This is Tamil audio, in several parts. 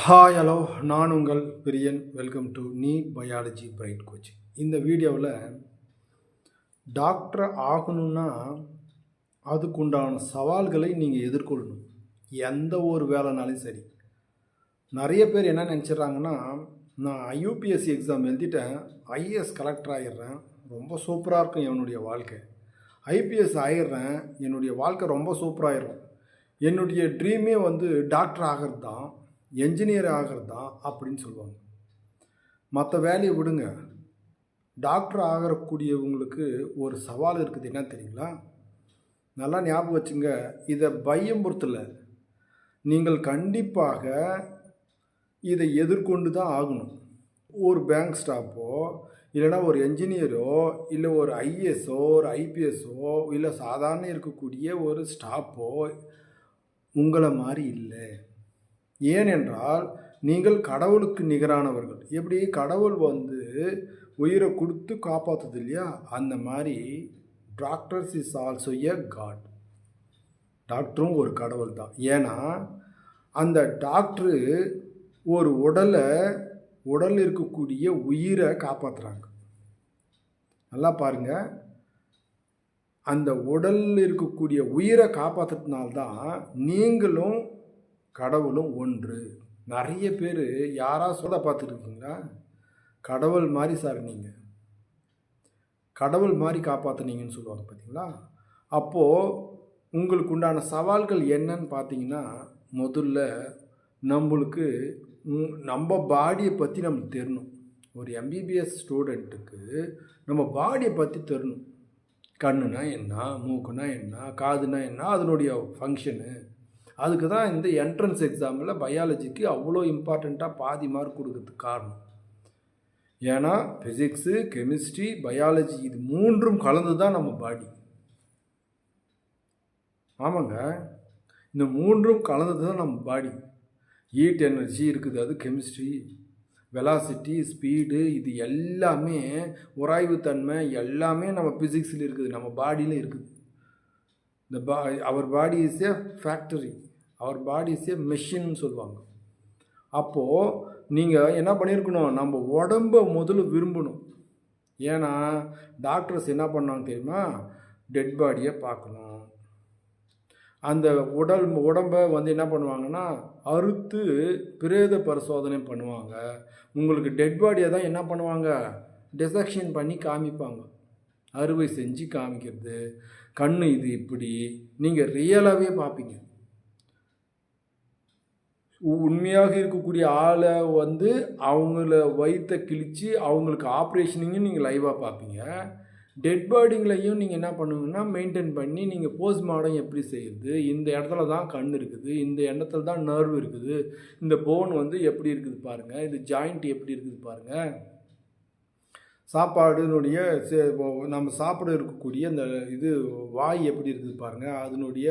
ஹாய் ஹலோ நான் உங்கள் பிரியன். வெல்கம் டு நீ பயாலஜி பிரைட் கோச் இந்த வீடியோவில் டாக்டர் ஆகணும்னா அதுக்குண்டான சவால்களை நீங்கள் எதிர்கொள்ளணும். எந்த ஒரு வேலைனாலும் சரி. நிறைய பேர் என்ன நினச்சிட்றாங்கன்னா நான் ஐயூபிஎஸ்சி எக்ஸாம் எழுதிட்டேன். ஐஏஎஸ் கலெக்டர் ஆகிடுறேன் ரொம்ப சூப்பராக இருக்கும் என்னுடைய வாழ்க்கை. ஐபிஎஸ் ஆகிடுறேன் என்னுடைய வாழ்க்கை ரொம்ப சூப்பராகிடும் என்னுடைய ட்ரீமே வந்து டாக்டர் ஆகிறது தான் என்ஜினியர் ஆகிறது தான் அப்படின்னு சொல்லுவாங்க. மற்ற வேலையை விடுங்க. டாக்டர் ஆகக்கூடியவங்களுக்கு ஒரு சவால் இருக்குது என்ன தெரியுங்களா? நல்லா ஞாபகம் வச்சுங்க இதை பயம்புறுத்தல நீங்கள் கண்டிப்பாக இதை எதிர்கொண்டு தான் ஆகணும். ஒரு பேங்க் ஸ்டாஃபோ இல்லைனா ஒரு என்ஜினியரோ இல்லை ஒரு ஐஏஎஸோ ஒரு ஐபிஎஸ்ஸோ இல்லை சாதாரண இருக்கக்கூடிய ஒரு ஸ்டாஃபோ உங்களை மாதிரி இல்லை. ஏனென்றால் நீங்கள் கடவுளுக்கு நிகரானவர்கள். எப்படி? கடவுள் வந்து உயிரை கொடுத்து காப்பாற்றுது இல்லையா அந்த மாதிரி doctors is also a god டாக்டரும் ஒரு கடவுள் தான். ஏன்னா அந்த டாக்டரு ஒரு உடலை உடல் இருக்கக்கூடிய உயிரை காப்பாற்றுறாங்க நல்லா பாருங்கள் அந்த உடலில் இருக்கக்கூடிய உயிரை காப்பாற்றுறதுனால்தான் நீங்களும் கடவுளும் ஒன்று. நிறைய பேர் யாராக சொல்ல பார்த்துருக்கீங்களா? கடவுள் மாதிரி சார் நீங்கள் கடவுள் மாதிரி காப்பாற்றுனீங்கன்னு சொல்லுவாங்க பார்த்தீங்களா? அப்போது உங்களுக்கு உண்டான சவால்கள் என்னன்னு பார்த்தீங்கன்னா முதல்ல நம்மளுக்கு நம்ம பாடியை பற்றி நம்மளுக்கு தெரியணும் ஒரு எம்பிபிஎஸ் ஸ்டூடெண்ட்டுக்கு நம்ம பாடியை பற்றி தெரியணும் கண்ணுனா என்ன மூக்குனா என்ன காதுனா என்ன அதனுடைய ஃபங்க்ஷனு அதுக்கு தான் இந்த என்ட்ரன்ஸ் எக்ஸாமில் பயாலஜிக்கு அவ்வளோ இம்பார்ட்டண்ட்டாக பாதி மார்க் கொடுக்கறதுக்கு காரணம். ஏன்னா ஃபிசிக்ஸு கெமிஸ்ட்ரி பயாலஜி இது மூன்றும் கலந்து தான் நம்ம பாடி ஆமாங்க. இந்த மூன்றும் கலந்தது தான் நம்ம பாடி ஹீட் எனர்ஜி இருக்குது அது கெமிஸ்ட்ரி வெலாசிட்டி ஸ்பீடு இது எல்லாமே உராய்வுத்தன்மை எல்லாமே நம்ம ஃபிசிக்ஸில் இருக்குது நம்ம பாடியில் இருக்குது. இந்த பா அவர் body is a factory our body is a மெஷின்னு சொல்லுவாங்க. அப்போது நீங்கள் என்ன பண்ணியிருக்கணும் நம்ம உடம்ப முதல்ல விரும்பணும். ஏன்னா டாக்டர்ஸ் என்ன பண்ணாங்க தெரியுமா? டெட் பாடியை பார்க்கணும். அந்த உடல் உடம்பை வந்து என்ன பண்ணுவாங்கன்னா அறுத்து பிரேத பரிசோதனை பண்ணுவாங்க. உங்களுக்கு டெட் பாடியை தான் என்ன பண்ணுவாங்க? டிசெக்ஷன் பண்ணி காமிப்பாங்க. அறுவை செஞ்சு காமிக்கிறது. கண் இது இப்படி. நீங்கள் ரியலாகவே பார்ப்பீங்க உ- உண்மையாக இருக்கக்கூடிய ஆளை வந்து அவங்கள வயிற்றை கிழித்து அவங்களுக்கு ஆப்ரேஷனிங்கும் நீங்கள் லைவாக பார்ப்பீங்க டெட் பாடிங்களையும் நீங்கள் என்ன பண்ணுவீங்கன்னா மெயின்டைன் பண்ணி நீங்கள் போஸ்ட்மார்டம் எப்படி செய்யுது? இந்த இடத்துல தான் கண் இருக்குது. இந்த இடத்துல தான் நர்வ் இருக்குது. இந்த போன் வந்து எப்படி இருக்குது பாருங்கள் இது ஜாயிண்ட் எப்படி இருக்குது பாருங்கள் சாப்பாடுனுடைய சே- நம்ம சாப்பிட இருக்கக்கூடிய இந்த இது வாய் எப்படி இருக்குது பாருங்கள் அதனுடைய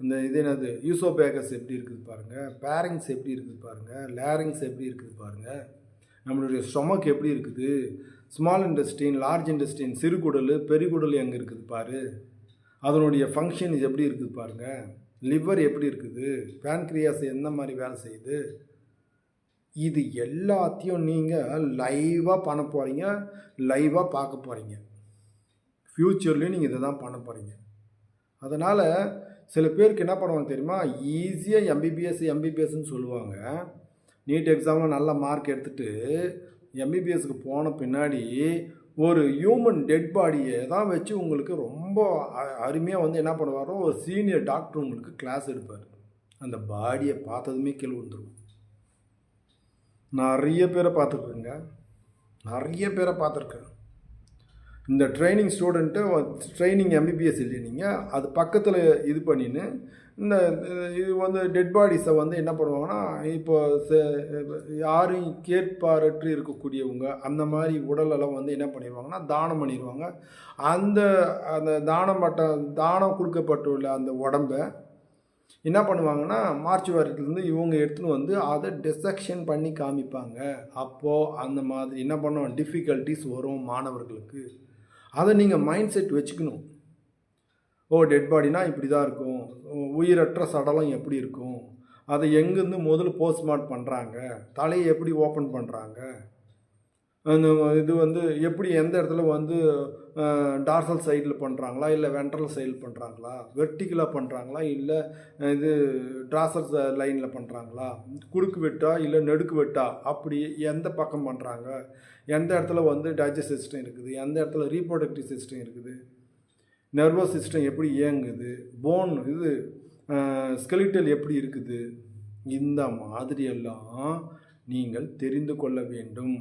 இந்த இது என்னது யூசோபேகஸ் எப்படி இருக்குது பாருங்கள் பேரிங்ஸ் எப்படி இருக்குது பாருங்கள் லேரிங்ஸ் எப்படி இருக்குது பாருங்கள் நம்மளுடைய ஸ்டொமக் எப்படி இருக்குது ஸ்மால் இண்டஸ்ட்ரின் லார்ஜ் இண்டஸ்ட்ரின் சிறுகுடல் பெருகுடல் எங்கே இருக்குது பாரு அதனுடைய ஃபங்க்ஷன் எப்படி இருக்குது பாருங்கள் லிவர் எப்படி இருக்குது பேன்க்ரியாஸ் எந்த மாதிரி வேலை செய்யுது இது எல்லாத்தையும் நீங்கள் லைவாக பண்ண போகிறீங்க லைவாக பார்க்க போகிறீங்க ஃப்யூச்சர்லேயும் நீங்கள் இதை தான் பண்ண போகிறீங்க அதனால் சில பேருக்கு என்ன பண்ணுவாங்க தெரியுமா? ஈஸியாக எம்பிபிஎஸ் எம்பிபிஎஸ்ன்னு சொல்லுவாங்க. நீட் எக்ஸாமில் நல்ல மார்க் எடுத்துகிட்டு எம்பிபிஎஸ்க்கு போன பின்னாடி ஒரு ஹியூமன் டெட் பாடியை தான் வச்சு உங்களுக்கு ரொம்ப அ- அருமையாக வந்து என்ன பண்ணுவாரோ ஒரு சீனியர் டாக்டர் உங்களுக்கு கிளாஸ் எடுப்பார். அந்த பாடியை பார்த்ததுமே கீழே வந்துடும் நிறைய பேரை பார்த்துருக்குங்க. நிறைய பேரை பார்த்துருக்கேன். இந்த ட்ரைனிங் ஸ்டூடெண்ட்டு ட்ரைனிங் எம்பிபிஎஸ் இல்லைனீங்க அது பக்கத்தில் இது பண்ணின்னு இந்த இது வந்து டெட் பாடிஸை வந்து என்ன பண்ணுவாங்கன்னா இப்போ யாரையும் யாரும் கேட்பாரற்று இருக்கக்கூடியவங்க அந்த மாதிரி உடலெல்லாம் வந்து என்ன பண்ணிடுவாங்கன்னா தானம் பண்ணிடுவாங்க அந்த அந்த தானம் பட்ட தானம் கொடுக்கப்பட்டுள்ள அந்த உடம்பை என்ன பண்ணுவாங்கன்னா மார்ச்சுவாரிட்டிலேருந்து இவங்க எடுத்துன்னு வந்து அதை டிசெக்ஷன் பண்ணி காமிப்பாங்க. அப்போது அந்த மாதிரி என்ன பண்ணுவோம்? டிஃபிகல்ட்டிஸ் வரும் மாணவர்களுக்கு. அதை நீங்கள் மைண்ட் செட் வச்சுக்கணும். ஓ டெட் பாடினா இப்படி தான் இருக்கும். உயிரற்ற சடலம் எப்படி இருக்கும்? அதை எங்கேருந்து முதல்ல போஸ்ட்மார்ட் பண்ணுறாங்க தலையை எப்படி ஓப்பன் பண்ணுறாங்க அந்த இது வந்து எப்படி எந்த இடத்துல வந்து டார்சல் சைடில் பண்ணுறாங்களா இல்லை வென்ட்ரல் சைடில் பண்ணுறாங்களா வெர்டிக்கலாக பண்ணுறாங்களா இல்லை இது ட்ராசல் லைனில் பண்ணுறாங்களா குறுக்கு வெட்டா இல்லை நெடுக்கு வெட்டா அப்படி எந்த பக்கம் பண்ணுறாங்க எந்த இடத்துல வந்து டைஜஸ்ட் சிஸ்டம் இருக்குது எந்த இடத்துல ரீப்ரொடக்டிவ் சிஸ்டம் இருக்குது நர்வஸ் சிஸ்டம் எப்படி இயங்குது போன் இது ஸ்கெலிட்டல் எப்படி இருக்குது இந்த மாதிரியெல்லாம் நீங்கள் தெரிந்து கொள்ள வேண்டும்.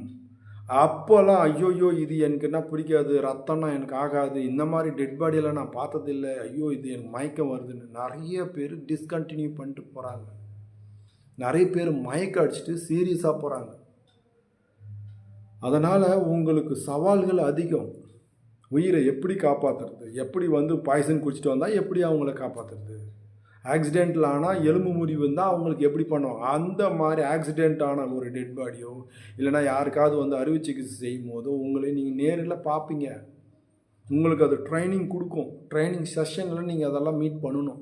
அப்போல்லாம் ஐயோயோ இது எனக்கு என்ன பிடிக்காது ரத்தம்னா எனக்கு ஆகாது இந்த மாதிரி டெட் பாடியெல்லாம் நான் பார்த்ததில்லை. ஐயோ இது எனக்கு மயக்கம் வருதுன்னு நிறைய பேர் டிஸ்கண்டினியூ பண்ணிட்டு போகிறாங்க நிறைய பேர் மயக்கம் அடிச்சுட்டு சீரியஸாக போகிறாங்க அதனால் உங்களுக்கு சவால்கள் அதிகம். உயிரை எப்படி காப்பாற்றுறது எப்படி வந்து பாய்சன் குடிச்சிட்டு வந்தால் எப்படி அவங்கள காப்பாற்றுறது ஆக்சிடெண்ட்டில் ஆனால் எலும்பு முறிவு இருந்தால் அவங்களுக்கு எப்படி பண்ணுவாங்க? அந்த மாதிரி ஆக்சிடெண்ட் ஆன ஒரு டெட் பாடியோ இல்லைனா யாருக்காவது வந்து அறுவை சிகிச்சை செய்யும் போதோ உங்களை நீங்கள் நேரில் பார்ப்பீங்க உங்களுக்கு அது ட்ரைனிங் கொடுக்கும். ட்ரைனிங் செஷனில் நீங்கள் அதெல்லாம் மீட் பண்ணணும்.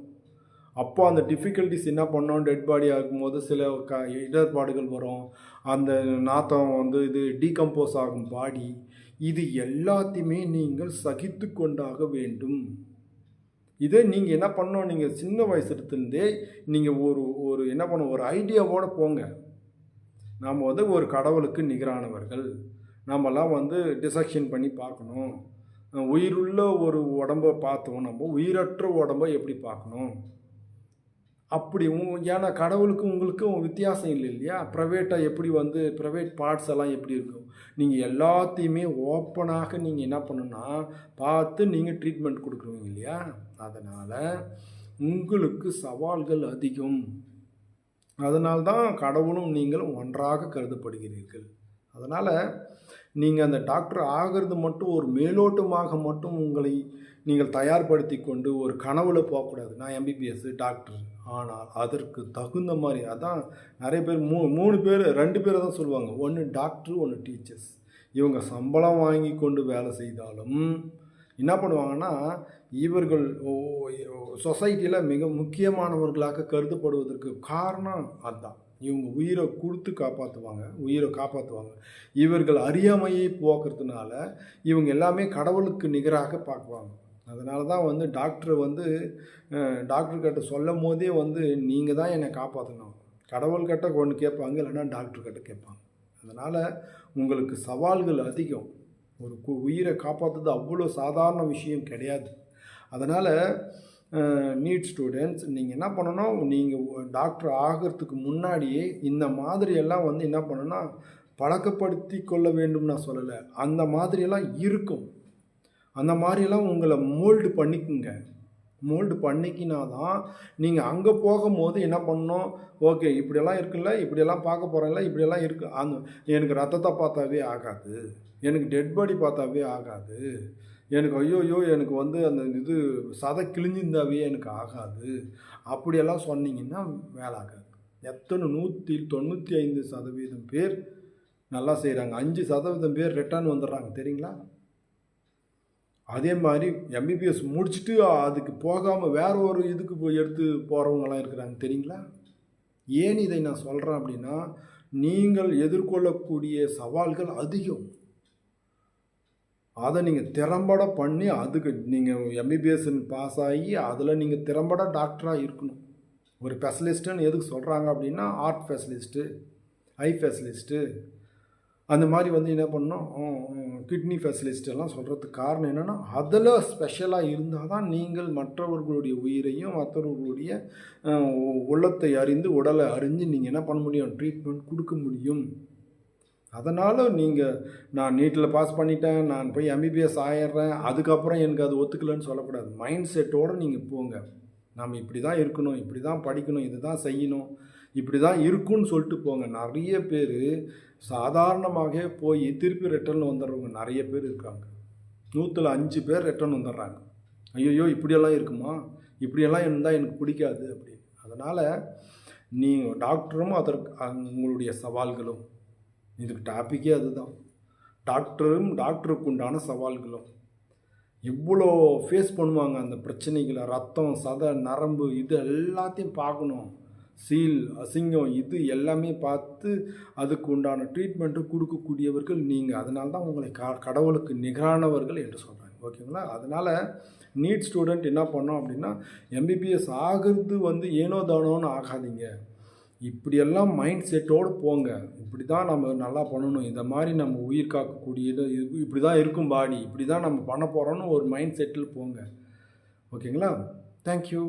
அப்போ அந்த டிஃபிகல்ட்டிஸ் என்ன பண்ணோம்? டெட் பாடியாக இருக்கும்போது சில க இடர்பாடுகள் வரும். அந்த நாத்தம் வந்து இது டீகம்போஸ் ஆகும் பாடி இது எல்லாத்தையுமே நீங்கள் சகித்து கொண்டாக வேண்டும். இதே நீங்கள் என்ன பண்ணணும்? நீங்கள் சின்ன வயசுலேருந்தே நீங்கள் ஒரு ஒரு என்ன பண்ண ஒரு ஐடியாவோடு போங்க. நாம் வந்து ஒரு கடவுளுக்கு நிகரானவர்கள். நம்மலாம் வந்து டிசக்ஷன் பண்ணி பார்க்கணும். உயிருள்ள ஒரு உடம்பை பார்த்தோம் நம்ம. உயிரற்ற உடம்பை எப்படி பார்க்கணும்? அப்படி உ- ஏன்னா கடவுளுக்கும் உங்களுக்கும் வித்தியாசம் இல்லை இல்லையா? ப்ரைவேட்டாக எப்படி வந்து ப்ரைவேட் பார்ட்ஸ் எல்லாம் எப்படி இருக்கும்? நீங்கள் எல்லாத்தையுமே ஓப்பனாக நீங்கள் என்ன பண்ணுன்னா பார்த்து நீங்கள் ட்ரீட்மெண்ட் கொடுக்குறீங்க இல்லையா? அதனால் உங்களுக்கு சவால்கள் அதிகம். அதனால்தான் கடவுளும் நீங்களும் ஒன்றாக கருதப்படுகிறீர்கள். அதனால் நீங்கள் அந்த டாக்டர் ஆகிறது மட்டும் ஒரு மேலோட்டமாக மட்டும் உங்களை நீங்கள் தயார்படுத்தி கொண்டு ஒரு கனவுல போகக்கூடாது. நான் எம்பிபிஎஸ் டாக்டர் ஆனால் அதற்கு தகுந்த மாதிரி அதான் நிறைய பேர் மூ மூணு பேர் ரெண்டு பேரை தான் சொல்லுவாங்க. ஒன்று டாக்டர் ஒன்று டீச்சர்ஸ். இவங்க சம்பளம் வாங்கி கொண்டு வேலை செய்தாலும் என்ன பண்ணுவாங்கன்னா இவர்கள் சொசைட்டியில் மிக முக்கியமானவர்களாக கருதப்படுவதற்கு காரணம் அதுதான் இவங்க உயிரை கொடுத்து காப்பாற்றுவாங்க உயிரை காப்பாற்றுவாங்க இவர்கள் அறியாமையை போக்குறதுனால இவங்க எல்லாமே கடவுளுக்கு நிகராக பார்க்குவாங்க. அதனால தான் வந்து டாக்டர் வந்து டாக்டர்கிட்ட சொல்லும் போதே வந்து நீங்கள் தான் என்னை காப்பாற்றணும் கடவுள்கிட்ட கொண்டு ஒன்று கேட்பாங்க இல்லைன்னா டாக்டர்கிட்ட கேட்பாங்க. அதனால் உங்களுக்கு சவால்கள் அதிகம். ஒரு கு- உயிரை காப்பாற்றுறது அவ்வளோ சாதாரண விஷயம் கிடையாது. அதனால் நீட் ஸ்டூடெண்ட்ஸ் நீங்கள் என்ன பண்ணணும்? நீங்கள் டாக்டர் ஆகிறதுக்கு முன்னாடியே இந்த மாதிரியெல்லாம் வந்து என்ன பண்ணணும்னா பழக்கப்படுத்தி கொள்ள வேண்டும் நான் சொல்லலை. அந்த மாதிரியெல்லாம் இருக்கும். அந்த மாதிரிலாம் உங்களை மோல்டு பண்ணிக்குங்க. மோல்டு பண்ணிக்கினா தான் நீங்கள் அங்கே போகும்போது என்ன பண்ணணும்? ஓகே இப்படியெல்லாம் இருக்குல்ல இப்படியெல்லாம் பார்க்க போகிறேன்ல இப்படியெல்லாம் இருக்கு. அந்த எனக்கு ரத்தத்தை பார்த்தாவே ஆகாது. எனக்கு டெட் பாடி பார்த்தாவே ஆகாது. எனக்கு ஐயோயோ எனக்கு வந்து அந்த இது சதை கிழிஞ்சிருந்தாவே எனக்கு ஆகாது. அப்படியெல்லாம் சொன்னீங்கன்னா வேலை ஆகாது. எத்தனை நூற்றி தொண்ணூற்றி ஐந்து சதவீதம் பேர் நல்லா செய்கிறாங்க அஞ்சு சதவீதம் பேர் ரிட்டர்ன் வந்துடுறாங்க. தெரியுங்களா? அதே மாதிரி எம்பிபிஎஸ் முடிச்சுட்டு அதுக்கு போகாமல் வேற ஒரு இதுக்கு போய் எடுத்து போகிறவங்கலாம் இருக்கிறாங்க. தெரியுங்களா? ஏன் இதை நான் சொல்கிறேன் அப்படின்னா நீங்கள் எதிர்கொள்ளக்கூடிய சவால்கள் அதிகம். அதை நீங்கள் திறம்பட பண்ணி அதுக்கு நீங்கள் எம்பிபிஎஸ் பாஸ் ஆகி அதில் நீங்கள் திறம்பட டாக்டராக இருக்கணும். ஒரு ஸ்பெஷலிஸ்ட்டுன்னு எதுக்கு சொல்கிறாங்க அப்படின்னா ஆர்ட் ஸ்பெஷலிஸ்ட்டு ஐ ஸ்பெஷலிஸ்ட்டு அந்த மாதிரி வந்து என்ன பண்ணணும்? கிட்னி ஃபெசிலிஸ்டெல்லாம் எல்லாம் சொல்கிறதுக்கு காரணம் என்னென்னா அதில் ஸ்பெஷலாக இருந்தால் தான் நீங்கள் மற்றவர்களுடைய உயிரையும் மற்றவர்களுடைய உள்ளத்தை அறிந்து உடலை அறிஞ்சு நீங்கள் என்ன பண்ண முடியும்? ட்ரீட்மெண்ட் கொடுக்க முடியும். அதனால் நீங்கள் நான் நீட்டில் பாஸ் பண்ணிட்டேன் நான் போய் எம்பிபிஎஸ் ஆயிடுறேன் அதுக்கப்புறம் எனக்கு அது ஒத்துக்கலைன்னு சொல்லக்கூடாது. மைண்ட் செட்டோடு நீங்கள் போங்க. நம்ம இப்படி தான் இருக்கணும் இப்படி தான் படிக்கணும் இது தான் செய்யணும். இப்படி தான் இருக்குன்னு சொல்லிட்டு போங்க. நிறைய பேர் சாதாரணமாக போய் திருப்பி ரிட்டர்ன் வந்துடுறவங்க நிறைய பேர் இருக்காங்க. நூற்றில் அஞ்சு பேர் ரிட்டர்ன் வந்துடுறாங்க ஐயோ இப்படியெல்லாம் இருக்குமா? இப்படியெல்லாம் இருந்தால் எனக்கு பிடிக்காது அப்படின்னு. அதனால் நீங்கள் டாக்டரும் அதற்கு உங்களுடைய சவால்களும். இதுக்கு டாப்பிக்கே அதுதான். டாக்டரும் டாக்டருக்கு உண்டான சவால்களும். எவ்வளோ ஃபேஸ் பண்ணுவாங்க அந்த பிரச்சனைகளை. ரத்தம் சதை நரம்பு இது எல்லாத்தையும் பார்க்கணும். சீல் அசிங்கம் இது எல்லாமே பார்த்து அதுக்கு உண்டான ட்ரீட்மெண்ட்டு கொடுக்கக்கூடியவர்கள் நீங்கள் அதனால தான் உங்களை க கடவுளுக்கு நிகரானவர்கள் என்று சொல்கிறாங்க ஓகேங்களா? அதனால் நீட் ஸ்டூடெண்ட் என்ன பண்ணோம் அப்படின்னா எம்பிபிஎஸ் ஆகிறது வந்து ஏனோ தானோன்னு ஆகாதீங்க. இப்படியெல்லாம் மைண்ட் செட்டோடு போங்க. இப்படி தான் நம்ம நல்லா பண்ணணும். இந்த மாதிரி நம்ம உயிர் காக்கக்கூடியது இப்படி தான் இருக்கும் பாடி. இப்படி தான் நம்ம பண்ண போகிறோன்னு ஒரு மைண்ட் செட்டில் போங்க. ஓகேங்களா? தேங்க்யூ